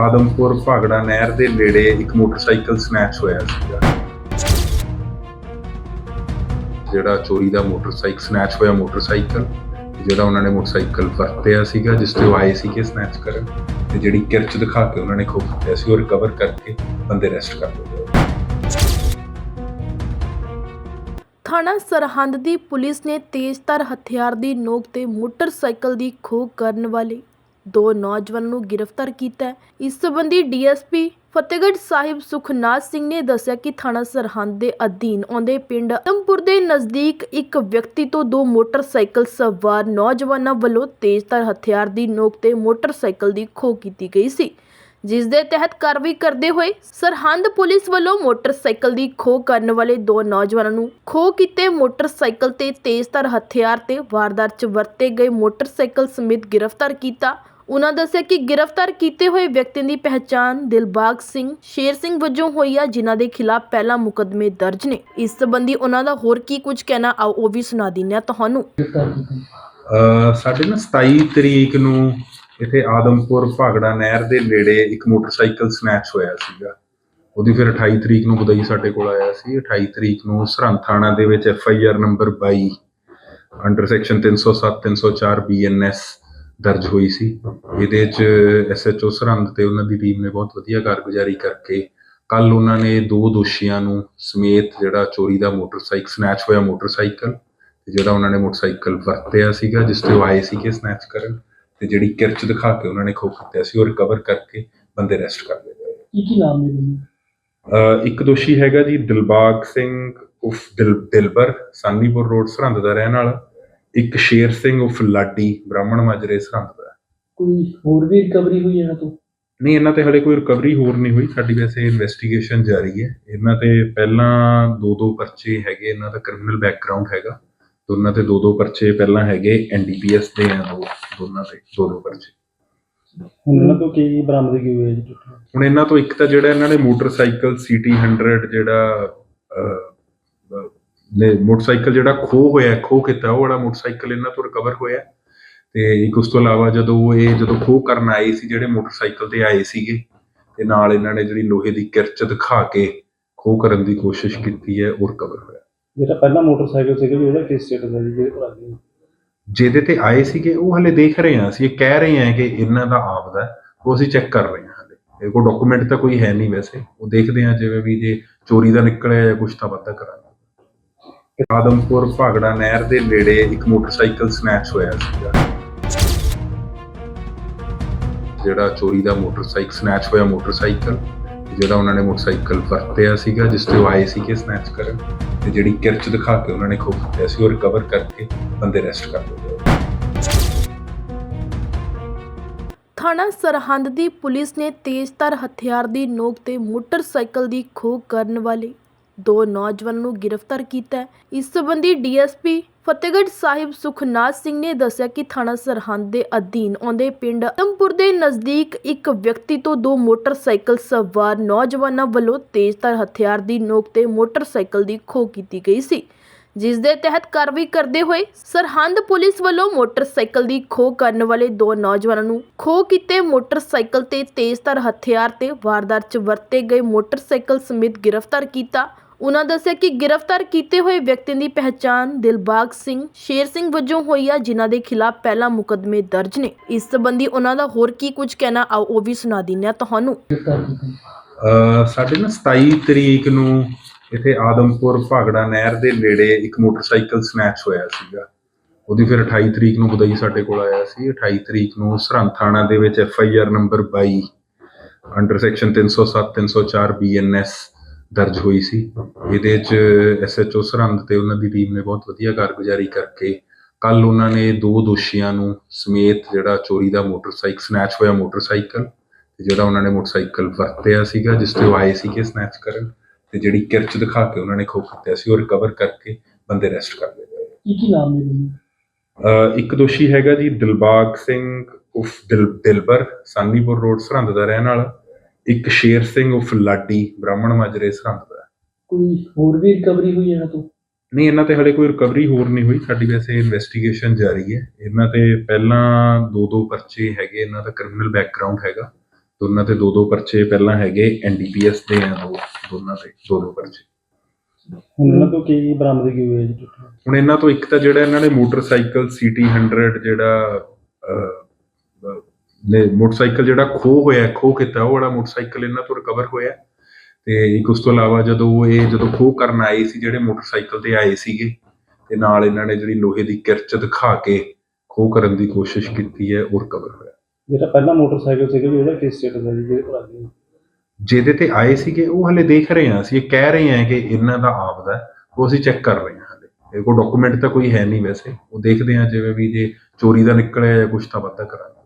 ਆਦਮਪੁਰ ਭਾਗੜਾ ਨਹਿਰ ਦੇ ਨੇੜੇ ਇੱਕ ਮੋਟਰਸਾਈਕਲ ਸਨੈਚ ਹੋਇਆ ਸੀਗਾ। ਜਿਹੜਾ ਚੋਰੀ ਦਾ ਮੋਟਰਸਾਈਕਲ ਸਨੈਚ ਹੋਇਆ ਮੋਟਰਸਾਈਕਲ, ਜਿਹੜਾ ਉਹਨਾਂ ਨੇ ਮੋਟਰਸਾਈਕਲ ਵਰਤਿਆ ਸੀਗਾ, ਜਿਸ ਤੇ ਉਹ ਆਏ ਸੀਗੇ ਸਨੈਚ ਕਰਨ। ਤੇ ਜਿਹੜੀ ਕਿਰਚ ਦਿਖਾ ਕੇ ਉਹਨਾਂ ਨੇ ਖੋਹ ਕੀਤਾ ਸੀ, ਉਹ ਰਿਕਵਰ ਕਰਕੇ ਬੰਦੇ ਅਰੈਸਟ ਕਰ ਲਏ ਥਾਣਾ ਸਰਹੰਦ ਦੀ ਪੁਲਿਸ ਨੇ ਤੇਜ਼ਧਾਰ ਹਥਿਆਰ ਦੀ ਨੋਕ ਤੇ ਮੋਟਰਸਾਈਕਲ ਦੀ ਖੋਹ ਕਰਨ ਵਾਲੇ ਦੋ ਨੌਜਵਾਨਾਂ ਨੂੰ ਗ੍ਰਿਫਤਾਰ ਕੀਤਾ ਹੈ। ਇਸ ਸੰਬੰਧੀ ਡੀਐਸਪੀ ਫਤਿਹਗੜ੍ਹ ਸਾਹਿਬ ਸੁਖਨਾਥ ਸਿੰਘ ਨੇ ਦੱਸਿਆ ਕਿ ਥਾਣਾ ਸਰਹੰਦ ਦੇ ਅਧੀਨ ਆਉਂਦੇ ਪਿੰਡ ਅਦਮਪੁਰ ਦੇ ਨਜ਼ਦੀਕ ਇੱਕ ਵਿਅਕਤੀ ਤੋਂ ਦੋ ਮੋਟਰਸਾਈਕਲ ਸਵਾਰ ਨੌਜਵਾਨਾਂ ਵੱਲੋਂ ਤੇਜ਼ਧਾਰ ਹਥਿਆਰ ਦੀ ਨੋਕ ਤੇ ਮੋਟਰਸਾਈਕਲ ਦੀ ਖੋਹ ਕੀਤੀ ਗਈ ਸੀ। ਜਿਸ ਦੇ ਤਹਿਤ ਕਾਰਵਾਈ ਕਰਦੇ ਹੋਏ ਸਰਹੰਦ ਪੁਲਿਸ ਵੱਲੋਂ ਮੋਟਰਸਾਈਕਲ ਦੀ ਖੋਹ ਕਰਨ ਵਾਲੇ ਦੋ ਨੌਜਵਾਨਾਂ ਨੂੰ ਖੋਹ ਕੀਤੇ ਮੋਟਰਸਾਈਕਲ ਤੇ ਤੇਜ਼ਧਾਰ ਹਥਿਆਰ ਤੇ ਵਾਰਦਾਤ 'ਚ ਵਰਤੇ ਗਏ ਮੋਟਰਸਾਈਕਲ ਸਮੇਤ ਗ੍ਰਿਫਤਾਰ ਕੀਤਾ। ਉਨ੍ਹਾਂ ਦੱਸਿਆ ਕਿ ਗ੍ਰਿਫਤਾਰ ਕੀਤੇ ਹੋਏ ਵਿਅਕਤੀਆਂ ਦੀ ਪਹਿਚਾਣ ਦਿਲਬਾਗ ਸਿੰਘ, ਸ਼ੇਰ ਸਿੰਘ ਵਜੋਂ ਹੋਈ ਆ, ਜਿਨ੍ਹਾਂ ਦੇ ਖਿਲਾਫ ਪਹਿਲਾਂ ਮੁਕੱਦਮੇ ਦਰਜ ਨੇ। ਇਸ ਸੰਬੰਧੀ ਉਹਨਾਂ ਦਾ ਹੋਰ ਕੀ ਕੁਝ ਕਹਿਣਾ, ਆਓ ਉਹ ਵੀ ਸੁਣਾ ਦਿੰਦੇ ਹਾਂ ਤੁਹਾਨੂੰ। ਅਹ ਸਾਡੇ ਨਾ 27 ਤਰੀਕ ਨੂੰ ਇੱਥੇ ਆਦਮਪੁਰ ਭਾਗੜਾ ਨਹਿਰ ਦੇ ਨੇੜੇ ਇੱਕ ਮੋਟਰਸਾਈਕਲ ਸਨੈਚ ਹੋਇਆ ਸੀਗਾ। ਉਹਦੀ ਫਿਰ 28 ਤਰੀਕ ਨੂੰ ਬਦਈ ਸਾਡੇ ਕੋਲ ਆਇਆ ਸੀ। 28 ਤਰੀਕ ਨੂੰ ਸਰਹੰਦ ਥਾਣਾ ਦੇ ਵਿੱਚ F I R number 22 under section 307 304 BNS ਦਰਜ ਹੋਈ ਸੀ। ਇਹਦੇ ਚ ਐਸਐਚਓ ਸਰਹੰਦ ਤੇ ਉਹਨਾਂ ਦੀ ਟੀਮ ਨੇ ਬਹੁਤ ਵਧੀਆ ਕਾਰਗੁਜ਼ਾਰੀ ਕਰਕੇ ਕੱਲ ਉਹਨਾਂ ਨੇ ਦੋ ਦੋਸ਼ੀਆਂ ਨੂੰ ਸਮੇਤ ਜਿਹੜਾ ਚੋਰੀ ਦਾ ਮੋਟਰਸਾਈਕਲ ਸਨੈਚ ਹੋਇਆ ਮੋਟਰਸਾਈਕਲ ਤੇ ਜਿਹੜਾ ਉਹਨਾਂ ਨੇ ਮੋਟਰਸਾਈਕਲ ਵਰਤਿਆ ਸੀਗਾ ਜਿਸ ਤੇ ਉਹ ਆਏ ਸੀਗੇ ਸਨੈਚ ਕਰਨ ਤੇ ਜਿਹੜੀ ਕਿਰਚ ਦਿਖਾ ਕੇ ਉਹਨਾਂ ਨੇ ਖੋਹ ਕੀਤਾ ਸੀ ਉਹ ਰਿਕਵਰ ਕਰਕੇ ਬੰਦੇ ਅਰੈਸਟ ਕਰ ਲਏ ਗਏ। ਕੀ ਕੀ ਨਾਮ ਨੇ ਬੰਦੇ ਇੱਕ ਦੋਸ਼ੀ ਹੈਗਾ ਜੀ ਦਿਲਬਾਗ ਸਿੰਘ ਉਫ ਦਿਲ ਦਿਲਬਰ ਸਾਨੀਪੁਰ ਰੋਡ ਸਰਹੰਦ ਦਾ ਰਹਿਣ ਵਾਲਾ। ਇੱਕ ਸ਼ੇਰ ਸਿੰਘ ਉਫ ਲਾਡੀ ਬ੍ਰਾਹਮਣ ਮਾਜਰੇ ਸਰਹੰਦ ਦਾ। ਕੋਈ ਹੋਰ ਵੀ ਰਿਕਵਰੀ ਹੋਈ ਇਹਨਾਂ ਤੋਂ? ਨਹੀਂ ਇਹਨਾਂ ਤੇ ਹਲੇ ਕੋਈ ਰਿਕਵਰੀ ਹੋਰ ਨਹੀਂ ਹੋਈ। ਸਾਡੀ ਵੈਸੇ ਇਨਵੈਸਟੀਗੇਸ਼ਨ ਜਾਰੀ ਹੈ। ਇਹਨਾਂ ਤੇ ਪਹਿਲਾਂ ਦੋ ਦੋ ਪਰਚੇ ਹੈਗੇ ਇਹਨਾਂ ਦਾ ਕ੍ਰਿਮੀਨਲ ਬੈਕਗ੍ਰਾਉਂਡ ਹੈਗਾ। ਦੋਨਾਂ ਤੇ ਦੋ ਦੋ ਪਰਚੇ ਪਹਿਲਾਂ ਹੈਗੇ ਐਨਡੀਪੀਐਸ ਦੇ ਆ ਦੋ ਦੋਨਾਂ ਤੇ ਦੋ ਦੋ ਪਰਚੇ। ਹੁਣ ਇਹਨਾਂ ਤੋਂ ਕੀ ਬਰਾਮਦਗੀ ਹੋਈ ਹੈ ਜੀ? ਹੁਣ ਇਹਨਾਂ ਤੋਂ ਇੱਕ ਤਾਂ ਜਿਹੜਾ ਇਹਨਾਂ ਨੇ ਮੋਟਰਸਾਈਕਲ ਸੀਟੀ 100 ਜਿਹੜਾ ਅਹ, ਨੇ ਮੋਟਰਸਾਈਕਲ ਜਿਹੜਾ ਖੋਹ ਹੋਇਆ ਖੋਹ ਕੀਤਾ ਉਹ ਵਾਲਾ ਮੋਟਰਸਾਈਕਲ ਇਹਨਾਂ ਤੋਂ ਰਿਕਵਰ ਹੋਇਆ। ਤੇ ਇੱਕ ਉਸ ਤੋਂ ਇਲਾਵਾ ਜਦੋਂ ਇਹ ਜਦੋਂ ਖੋਹ ਕਰਨ ਆਏ ਸੀ ਜਿਹੜੇ ਮੋਟਰਸਾਈਕਲ ਤੇ ਆਏ ਸੀਗੇ ਤੇ ਨਾਲ ਇਹਨਾਂ ਨੇ ਜਿਹੜੀ ਲੋਹੇ ਦੀ ਕਿਰਚ ਦਿਖਾ ਕੇ ਖੋਹ ਕਰਨ ਦੀ ਕੋਸ਼ਿਸ਼ ਕੀਤੀ ਹੈ ਉਹ ਰਿਕਵਰ ਹੋਇਆ। ਜਿਹੜਾ ਪਹਿਲਾ ਮੋਟਰਸਾਈਕਲ ਸੀਗਾ ਉਹਦਾ ਕੀ ਸਟੇਟਸ ਹੈ ਜੀ ਜਿਹਦੇ ਕੋਲ ਆ ਗਿਆ ਜਿਹਦੇ ਤੇ ਆਏ ਸੀਗੇ ਉਹ ਹਲੇ ਦੇਖ ਰਹੇ ਹਾਂ ਅਸੀਂ ਇਹ ਕਹਿ ਰਹੇ ਹਾਂ ਕਿ ਇਹਨਾਂ ਦਾ ਆਪਦਾ ਉਹ ਅਸੀਂ ਚੈੱਕ ਕਰ ਰਹੇ ਹਾਂ ਹਲੇ। ਇਹ ਕੋਈ ਡਾਕੂਮੈਂਟ ਤਾਂ ਕੋਈ ਹੈ ਨਹੀਂ ਵੈਸੇ ਉਹ ਦੇਖਦੇ ਹਾਂ ਜਿਵੇਂ ਵੀ ਜੇ ਚੋਰੀ ਦਾ ਨਿਕਲਿਆ ਜਾਂ ਕੁਝ ਤਾਂ ਵਾਧਾ ਕਰਾਂਗੇ। ਆਦਮਪੁਰ ਭਾਗੜਾ ਨਹਿਰ ਦੇ ਨੇੜੇ ਇੱਕ ਮੋਟਰਸਾਈਕਲ ਸਨੈਚ ਹੋਇਆ ਸੀਗਾ। ਜਿਹੜਾ ਚੋਰੀ ਦਾ ਮੋਟਰਸਾਈਕਲ ਸਨੈਚ ਹੋਇਆ ਮੋਟਰਸਾਈਕਲ, ਜਿਹੜਾ ਉਹਨਾਂ ਨੇ ਮੋਟਰਸਾਈਕਲ ਵਰਤਿਆ ਸੀਗਾ, ਜਿਸ ਤੇ ਉਹ ਆਏ ਸੀਗੇ ਸਨੈਚ ਕਰਨ, ਤੇ ਜਿਹੜੀ ਕਿਰਚ ਦਿਖਾ ਕੇ ਉਹਨਾਂ ਨੇ ਖੋਹ ਕੀਤਾ ਸੀ, ਉਹ ਰਿਕਵਰ ਕਰਕੇ ਬੰਦੇ ਅਰੈਸਟ ਕਰ ਲਏ ਥਾਣਾ ਸਰਹੰਦ ਦੀ ਪੁਲਿਸ ਨੇ ਤੇਜ਼ਧਾਰ ਹਥਿਆਰ ਦੀ ਨੋਕ ਤੇ ਮੋਟਰਸਾਈਕਲ ਦੀ ਖੋਹ ਕਰਨ ਵਾਲੇ ਦੋ ਨੌਜਵਾਨਾਂ ਨੂੰ ਗ੍ਰਿਫਤਾਰ ਕੀਤਾ ਹੈ। ਇਸ ਸਬੰਧੀ ਡੀਐਸਪੀ ਫਤਿਹਗੜ੍ਹ ਸਾਹਿਬ ਸੁਖਨਾਥ ਸਿੰਘ ਨੇ ਦੱਸਿਆ ਕਿ ਥਾਣਾ ਸਰਹੰਦ ਦੇ ਅਧੀਨ ਆਉਂਦੇ ਪਿੰਡ ਅਦਮਪੁਰ ਦੇ ਨਜ਼ਦੀਕ ਇੱਕ ਵਿਅਕਤੀ ਤੋਂ ਦੋ ਮੋਟਰਸਾਈਕਲ ਸਵਾਰ ਨੌਜਵਾਨਾਂ ਵੱਲੋਂ ਤੇਜ਼ਧਾਰ ਹਥਿਆਰ ਦੀ ਨੋਕ ਤੇ ਮੋਟਰਸਾਈਕਲ ਦੀ ਖੋਹ ਕੀਤੀ ਗਈ ਸੀ। ਜਿਸ ਦੇ ਤਹਿਤ ਕਾਰਵਾਈ ਕਰਦੇ ਹੋਏ ਸਰਹੰਦ ਪੁਲਿਸ ਵੱਲੋਂ ਮੋਟਰਸਾਈਕਲ ਦੀ ਖੋਹ ਕਰਨ ਵਾਲੇ ਦੋ ਨੌਜਵਾਨਾਂ ਨੂੰ ਖੋਹ ਕੀਤੇ ਮੋਟਰਸਾਈਕਲ ਤੇ ਤੇਜ਼ਧਾਰ ਹਥਿਆਰ ਤੇ ਵਾਰਦਾਤ 'ਚ ਵਰਤੇ ਗਏ ਮੋਟਰਸਾਈਕਲ ਸਮੇਤ ਗ੍ਰਿਫਤਾਰ ਕੀਤਾ। ਉਨ੍ਹਾਂ ਦੱਸਿਆ ਕਿ ਗ੍ਰਿਫਤਾਰ ਕੀਤੇ ਹੋਏ ਵਿਅਕਤੀਆਂ ਦੀ ਪਹਿਚਾਣ ਦਿਲਬਾਗ ਸਿੰਘ, ਸ਼ੇਰ ਸਿੰਘ ਵਜੋਂ ਹੋਈ ਆ, ਜਿਨ੍ਹਾਂ ਦੇ ਖਿਲਾਫ ਪਹਿਲਾਂ ਮੁਕੱਦਮੇ ਦਰਜ ਨੇ। ਇਸ ਸੰਬੰਧੀ ਉਹਨਾਂ ਦਾ ਹੋਰ ਕੀ ਕੁਝ ਕਹਿਣਾ, ਆਓ ਉਹ ਵੀ ਸੁਣਾ ਦਿੰਦੇ ਹਾਂ ਤੁਹਾਨੂੰ। ਅਹ, ਸਾਡੇ ਨਾ 27 ਤਰੀਕ ਨੂੰ ਇੱਥੇ ਆਦਮਪੁਰ ਭਾਗੜਾ ਨਹਿਰ ਦੇ ਨੇੜੇ ਇੱਕ ਮੋਟਰਸਾਈਕਲ ਸਨੈਚ ਹੋਇਆ ਸੀਗਾ। ਉਹਦੀ ਫਿਰ 28 ਤਰੀਕ ਨੂੰ ਬਦਈ ਸਾਡੇ ਕੋਲ ਆਇਆ ਸੀ। 28 ਤਰੀਕ ਨੂੰ ਸਰਹੰਦ ਥਾਣਾ ਦੇ ਵਿੱਚ F I R number 22 under section 307 304 BNS ਦਰਜ ਹੋਈ ਸੀ। ਇਹਦੇ ਚ ਐਸਐਚਓ ਸਰਹੰਦ ਤੇ ਉਹਨਾਂ ਦੀ ਟੀਮ ਨੇ ਬਹੁਤ ਵਧੀਆ ਕਾਰਗੁਜ਼ਾਰੀ ਕਰਕੇ ਕੱਲ ਉਹਨਾਂ ਨੇ ਦੋ ਦੋਸ਼ੀਆਂ ਨੂੰ ਸਮੇਤ ਜਿਹੜਾ ਚੋਰੀ ਦਾ ਮੋਟਰਸਾਈਕਲ ਸਨੈਚ ਹੋਇਆ ਮੋਟਰਸਾਈਕਲ ਤੇ ਜਿਹੜਾ ਉਹਨਾਂ ਨੇ ਮੋਟਰਸਾਈਕਲ ਵਰਤਿਆ ਸੀਗਾ ਜਿਸ ਤੇ ਉਹ ਆਏ ਸੀਗੇ ਸਨੈਚ ਕਰਨ ਤੇ ਜਿਹੜੀ ਕਿਰਚ ਦਿਖਾ ਕੇ ਉਹਨਾਂ ਨੇ ਖੋਹ ਕੀਤਾ ਸੀ ਉਹ ਰਿਕਵਰ ਕਰਕੇ ਬੰਦੇ ਅਰੈਸਟ ਕਰ ਲਏ ਗਏ। ਕੀ ਕੀ ਨਾਮ ਨੇ ਇੱਕ ਦੋਸ਼ੀ ਹੈਗਾ ਜੀ ਦਿਲਬਾਗ ਸਿੰਘ ਉਫ ਦਿਲ ਦਿਲਬਰ ਸਾਨੀਪੁਰ ਰੋਡ ਸਰਹੰਦ ਦਾ ਰਹਿਣ ਵਾਲਾ। ਇੱਕ ਸ਼ੇਰ ਸਿੰਘ ਉਫ ਲਾਡੀ ਬ੍ਰਾਹਮਣ ਮਾਜਰੇ ਸਰਹੰਦ ਦਾ। ਕੋਈ ਹੋਰ ਵੀ ਰਿਕਵਰੀ ਹੋਈ ਇਹਨਾਂ ਤੋਂ ਨਹੀਂ ਇਹਨਾਂ ਤੇ ਹਲੇ ਕੋਈ ਰਿਕਵਰੀ ਹੋਰ ਨਹੀਂ ਹੋਈ। ਸਾਡੀ ਵੈਸੇ ਇਨਵੈਸਟੀਗੇਸ਼ਨ ਜਾਰੀ ਹੈ। ਇਹਨਾਂ ਤੇ ਪਹਿਲਾਂ ਦੋ ਦੋ ਪਰਚੇ ਹੈਗੇ ਇਹਨਾਂ ਦਾ ਕ੍ਰਿਮੀਨਲ ਬੈਕਗ੍ਰਾਉਂਡ ਹੈਗਾ। ਦੋਨਾਂ ਤੇ ਦੋ ਦੋ ਪਰਚੇ ਪਹਿਲਾਂ ਹੈਗੇ ਐਨਡੀਪੀਐਸ ਦੇ ਆ ਦੋ ਦੋਨਾਂ ਤੇ ਦੋ ਦੋ ਪਰਚੇ। ਹੁਣ ਇਹਨਾਂ ਤੋਂ ਕੀ ਬਰਾਮਦਗੀ ਹੋਈ ਹੈ ਜੀ? ਹੁਣ ਇਹਨਾਂ ਤੋਂ ਇੱਕ ਤਾਂ ਜਿਹੜਾ ਇਹਨਾਂ ਨੇ ਮੋਟਰਸਾਈਕਲ ਸੀਟੀ 100 ਜਿਹੜਾ ਅਹ, ਨੇ ਮੋਟਰਸਾਈਕਲ ਜਿਹੜਾ ਖੋ ਹੋਇਆ ਖੋ ਕੀਤਾ ਉਹ ਵਾਲਾ ਮੋਟਰਸਾਈਕਲ ਇਹਨਾਂ ਤੋਂ ਰਿਕਵਰ ਹੋਇਆ। ਤੇ ਇੱਕ ਉਸ ਤੋਂ ਇਲਾਵਾ ਜਦੋਂ ਇਹ ਜਦੋਂ ਖੋ ਕਰਨ ਆਏ ਸੀ ਜਿਹੜੇ ਮੋਟਰਸਾਈਕਲ ਤੇ ਆਏ ਸੀਗੇ ਤੇ ਨਾਲ ਇਹਨਾਂ ਨੇ ਜਿਹੜੀ ਲੋਹੇ ਦੀ ਕਿਰਚ ਦਿਖਾ ਕੇ ਖੋ ਕਰਨ ਦੀ ਕੋਸ਼ਿਸ਼ ਕੀਤੀ ਹੈ ਉਹ ਰਿਕਵਰ ਹੋਇਆ। ਜਿਹੜਾ ਪਹਿਲਾ ਮੋਟਰਸਾਈਕਲ ਸੀਗਾ ਜੀ ਉਹਦਾ ਕੀ ਸਟੇਟਸ ਹੈ ਜੀ ਜਿਹਦੇ ਪਰ ਜਿਹਦੇ ਤੇ ਆਏ ਸੀਗੇ ਉਹ ਹਲੇ ਦੇਖ ਰਹੇ ਹਾਂ ਅਸੀਂ ਇਹ ਕਹਿ ਰਹੇ ਹਾਂ ਕਿ ਇਹਨਾਂ ਦਾ ਆਪਦਾ ਉਹ ਅਸੀਂ ਚੈੱਕ ਕਰ ਰਹੇ ਹਾਂ ਹਲੇ। ਇਹ ਕੋਈ ਡਾਕੂਮੈਂਟ ਤਾਂ ਕੋਈ ਹੈ ਨਹੀਂ ਵੈਸੇ ਉਹ ਦੇਖਦੇ ਹਾਂ ਜਿਵੇਂ ਵੀ ਜੇ ਚੋਰੀ ਦਾ ਨਿਕਲਿਆ ਜਾਂ ਕੁਝ ਤਾਂ ਵਾਧਾ ਕਰਾਂਗੇ।